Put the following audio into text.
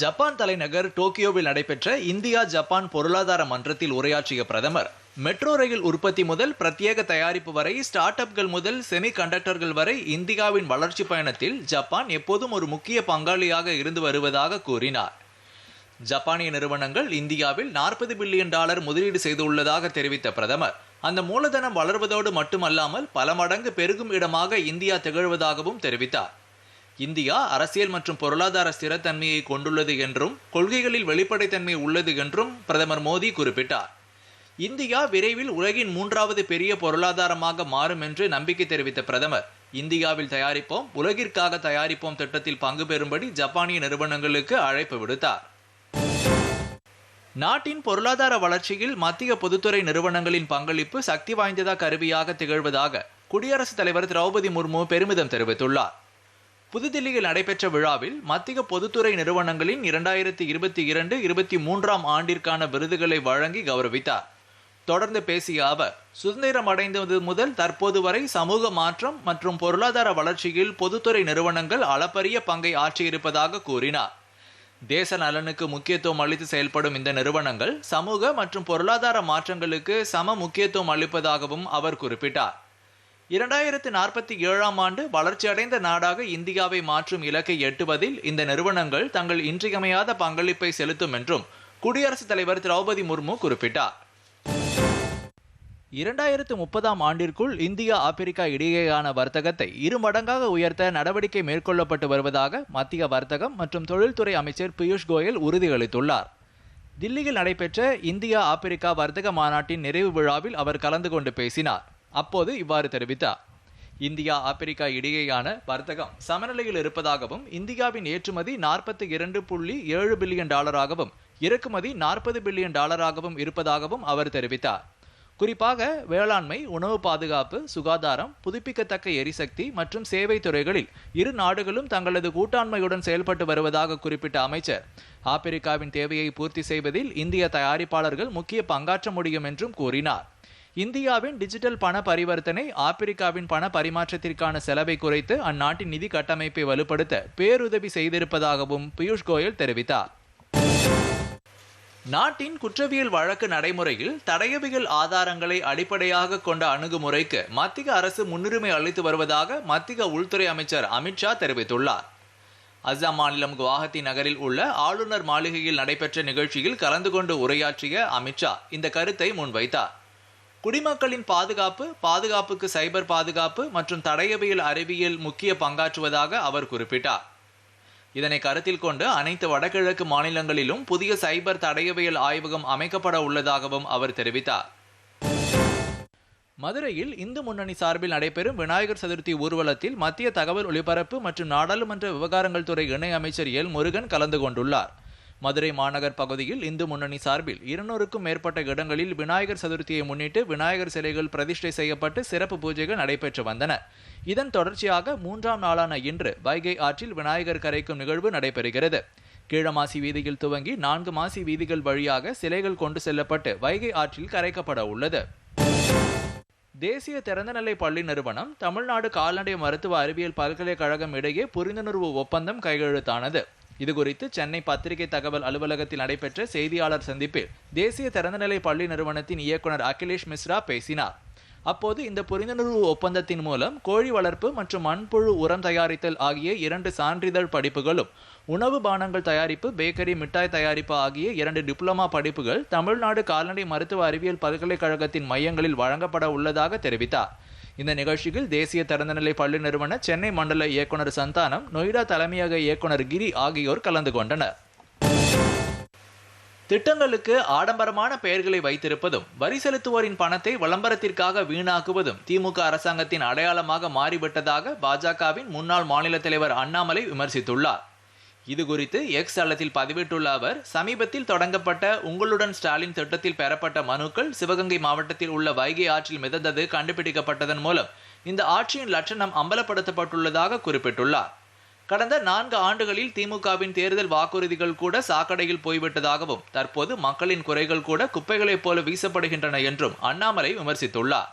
Japan தலைநகர் டோக்கியோவில் நடைபெற்ற இந்தியா ஜப்பான் பொருளாதார மன்றத்தில் உரையாற்றிய பிரதமர் மெட்ரோ ரயில் உற்பத்தி முதல் பிரத்யேக தயாரிப்பு வரை ஸ்டார்ட் அப்கள் முதல் செமி கண்டக்டர்கள் வரை இந்தியாவின் வளர்ச்சி பயணத்தில் ஜப்பான் எப்போதும் ஒரு முக்கிய பங்காளியாக இருந்து வருவதாக கூறினார். ஜப்பானிய நிறுவனங்கள் இந்தியாவில் நாற்பது பில்லியன் டாலர் முதலீடு செய்துள்ளதாக தெரிவித்த பிரதமர் அந்த மூலதனம் வளர்வதோடு மட்டுமல்லாமல் பல மடங்கு பெருகும் இடமாக இந்தியா திகழ்வதாகவும் தெரிவித்தார். இந்தியா அரசியல் மற்றும் பொருளாதார ஸ்திரத்தன்மையை கொண்டுள்ளது என்றும் கொள்கைகளில் வெளிப்படைத்தன்மை உள்ளது என்றும் பிரதமர் மோடி குறிப்பிட்டார். இந்தியா விரைவில் உலகின் மூன்றாவது பெரிய பொருளாதாரமாக மாறும் என்று நம்பிக்கை தெரிவித்த பிரதமர் இந்தியாவில் தயாரிப்போம் உலகிற்காக தயாரிப்போம் திட்டத்தில் பங்கு பெறும்படி ஜப்பானிய நிறுவனங்களுக்கு அழைப்பு விடுத்தார். நாட்டின் பொருளாதார வளர்ச்சியில் மத்திய பொதுத்துறை நிறுவனங்களின் பங்களிப்பு சக்தி வாய்ந்ததா கருவியாக திகழ்வதாக குடியரசுத் தலைவர் திரௌபதி முர்மு பெருமிதம் தெரிவித்துள்ளார். புதுதில்லியில் நடைபெற்ற விழாவில் மத்திய பொதுத்துறை நிறுவனங்களின் இரண்டாயிரத்தி இருபத்தி இரண்டு இருபத்தி மூன்றாம் ஆண்டிற்கான விருதுகளை வழங்கி கௌரவித்தார். தொடர்ந்து பேசிய அவர் சுதந்திரம் அடைந்தது முதல் தற்போது வரை சமூக மாற்றம் மற்றும் பொருளாதார வளர்ச்சியில் பொதுத்துறை நிறுவனங்கள் அளப்பரிய பங்கை ஆற்றியிருப்பதாக கூறினார். தேச நலனுக்கு முக்கியத்துவம் அளித்து செயல்படும் இந்த நிறுவனங்கள் சமூக மற்றும் பொருளாதார மாற்றங்களுக்கு சம முக்கியத்துவம் அளிப்பதாகவும் அவர் குறிப்பிட்டார். இரண்டாயிரத்து நாற்பத்தி ஏழாம் ஆண்டு வளர்ச்சியடைந்த நாடாக இந்தியாவை மாற்றும் இலக்கை எட்டுவதில் இந்த நிறுவனங்கள் தங்கள் இன்றியமையாத பங்களிப்பை செலுத்தும் என்றும் குடியரசுத் தலைவர் திரௌபதி முர்மு குறிப்பிட்டார். இரண்டாயிரத்து முப்பதாம் ஆண்டிற்குள் இந்தியா ஆப்பிரிக்கா இடையேயான வர்த்தகத்தை இரு மடங்காக உயர்த்த நடவடிக்கை மேற்கொள்ளப்பட்டு வருவதாக மத்திய வர்த்தகம் மற்றும் தொழில்துறை அமைச்சர் பியூஷ் கோயல் உறுதியளித்துள்ளார். தில்லியில் நடைபெற்ற இந்தியா ஆப்பிரிக்கா வர்த்தக மாநாட்டின் நிறைவு விழாவில் அவர் கலந்து கொண்டு பேசினார். அப்போது இவ்வாறு தெரிவித்தார். இந்தியா ஆப்பிரிக்கா இடையேயான வர்த்தகம் சமநிலையில் இருப்பதாகவும் இந்தியாவின் ஏற்றுமதி நாற்பத்தி இரண்டு புள்ளி ஏழு பில்லியன் டாலராகவும் இறக்குமதி நாற்பது பில்லியன் டாலராகவும் இருப்பதாகவும் அவர் தெரிவித்தார். குறிப்பாக வேளாண்மை உணவு பாதுகாப்பு சுகாதாரம் புதுப்பிக்கத்தக்க எரிசக்தி மற்றும் சேவை துறைகளில் இரு நாடுகளும் தங்களது கூட்டாண்மையுடன் செயல்பட்டு வருவதாக குறிப்பிட்ட அமைச்சர். ஆப்பிரிக்காவின் தேவையை பூர்த்தி செய்வதில் இந்திய தயாரிப்பாளர்கள் முக்கிய பங்காற்ற முடியும் என்றும் கூறினார். இந்தியாவின் டிஜிட்டல் பண பரிவர்த்தனை ஆப்பிரிக்காவின் பண பரிமாற்றத்திற்கான செலவை குறைத்து அந்நாட்டின் நிதி கட்டமைப்பை வலுப்படுத்த பேருதவி செய்திருப்பதாகவும் பியூஷ் கோயல் தெரிவித்தார். நாட்டின் குற்றவியல் வழக்கு நடைமுறையில் தடயவியல் ஆதாரங்களை அடிப்படையாக கொண்ட அணுகுமுறைக்கு மத்திய அரசு முன்னுரிமை அளித்து வருவதாக மத்திய உள்துறை அமைச்சர் அமித்ஷா தெரிவித்துள்ளார். அஸ்ஸாம் மாநிலம் குவாஹத்தி நகரில் உள்ள ஆளுநர் மாளிகையில் நடைபெற்ற நிகழ்ச்சியில் கலந்து கொண்டு உரையாற்றிய அமித்ஷா இந்த கருத்தை முன்வைத்தார். குடிமக்களின் பாதுகாப்பு பாதுகாப்புக்கு சைபர் பாதுகாப்பு மற்றும் தடயவியல் அறிவியல் முக்கிய பங்காற்றுவதாக அவர் குறிப்பிட்டார். இதனை கருத்தில் கொண்டு அனைத்து வடகிழக்கு மாநிலங்களிலும் புதிய சைபர் தடயவியல் ஆய்வகம் அமைக்கப்பட உள்ளதாகவும் அவர் தெரிவித்தார். மதுரையில் இந்து முன்னணி சார்பில் நடைபெறும் விநாயகர் சதுர்த்தி ஊர்வலத்தில் மத்திய தகவல் ஒலிபரப்பு மற்றும் நாடாளுமன்ற விவகாரங்கள் துறை இணை அமைச்சர் எல் முருகன் கலந்து கொண்டுள்ளார். மதுரை மாநகர் பகுதியில் இந்து முன்னணி சார்பில் இருநூறுக்கும் மேற்பட்ட இடங்களில் விநாயகர் சதுர்த்தியை முன்னிட்டு விநாயகர் சிலைகள் பிரதிஷ்டை செய்யப்பட்டு சிறப்பு பூஜைகள் நடைபெற்று வந்தன. இதன் தொடர்ச்சியாக மூன்றாம் நாளான இன்று வைகை ஆற்றில் விநாயகர் கரைக்கும் நிகழ்வு நடைபெறுகிறது. கீழமாசி வீதியில் துவங்கி நான்கு மாசி வீதிகள் வழியாக சிலைகள் கொண்டு செல்லப்பட்டு வைகை ஆற்றில் கரைக்கப்பட உள்ளது. தேசிய திறந்தநிலை பள்ளி நிறுவனம் தமிழ்நாடு கால்நடை மருத்துவ அறிவியல் பல்கலைக்கழகம் இடையே புரிந்துணர்வு ஒப்பந்தம் கையெழுத்தானது. இதுகுறித்து சென்னை பத்திரிகை தகவல் அலுவலகத்தில் நடைபெற்ற செய்தியாளர் சந்திப்பில் தேசிய திறந்தநிலை பள்ளி நிறுவனத்தின் இயக்குனர் அகிலேஷ் மிஸ்ரா பேசினார். அப்போது இந்த புரிந்துணர்வு ஒப்பந்தத்தின் மூலம் கோழி வளர்ப்பு மற்றும் மண்புழு உரம் தயாரித்தல் ஆகிய இரண்டு சான்றிதழ் படிப்புகளும் உணவு பானங்கள் தயாரிப்பு பேக்கரி மிட்டாய் தயாரிப்பு ஆகிய இரண்டு டிப்ளமா படிப்புகள் தமிழ்நாடு கால்நடை மருத்துவ அறிவியல் பல்கலைக்கழகத்தின் மையங்களில் வழங்கப்பட உள்ளதாக தெரிவித்தார். இந்த நிகழ்ச்சியில் தேசிய திறந்தநிலை பள்ளி நிறுவன சென்னை மண்டல இயக்குனர் சந்தானம் நொய்டா தலைமையக இயக்குனர் கிரி ஆகியோர் கலந்து கொண்டனர். திட்டங்களுக்கு ஆடம்பரமான பெயர்களை வைத்திருப்பதும் வரி செலுத்துவோரின் பணத்தை விளம்பரத்திற்காக வீணாக்குவதும் திமுக அரசாங்கத்தின் அடையாளமாக மாறிவிட்டதாக பாஜகவின் முன்னாள் மாநில தலைவர் அண்ணாமலை விமர்சித்துள்ளார். இது குறித்து எக்ஸ் தளத்தில் பதிவிட்டுள்ள அவர் சமீபத்தில் தொடங்கப்பட்ட உங்களுடன் ஸ்டாலின் திட்டத்தில் பெறப்பட்ட மனுக்கள் சிவகங்கை மாவட்டத்தில் உள்ள வைகை ஆற்றில் மிதந்தது கண்டுபிடிக்கப்பட்டதன் மூலம் இந்த ஆட்சியின் லட்சணம் அம்பலப்படுத்தப்பட்டுள்ளதாக குறிப்பிட்டுள்ளார். கடந்த நான்கு ஆண்டுகளில் திமுகவின் தேர்தல் வாக்குறுதிகள் கூட சாக்கடையில் போய்விட்டதாகவும் தற்போது மக்களின் குறைகள் கூட குப்பைகளைப் போல வீசப்படுகின்றன என்றும் அண்ணாமலை விமர்சித்துள்ளார்.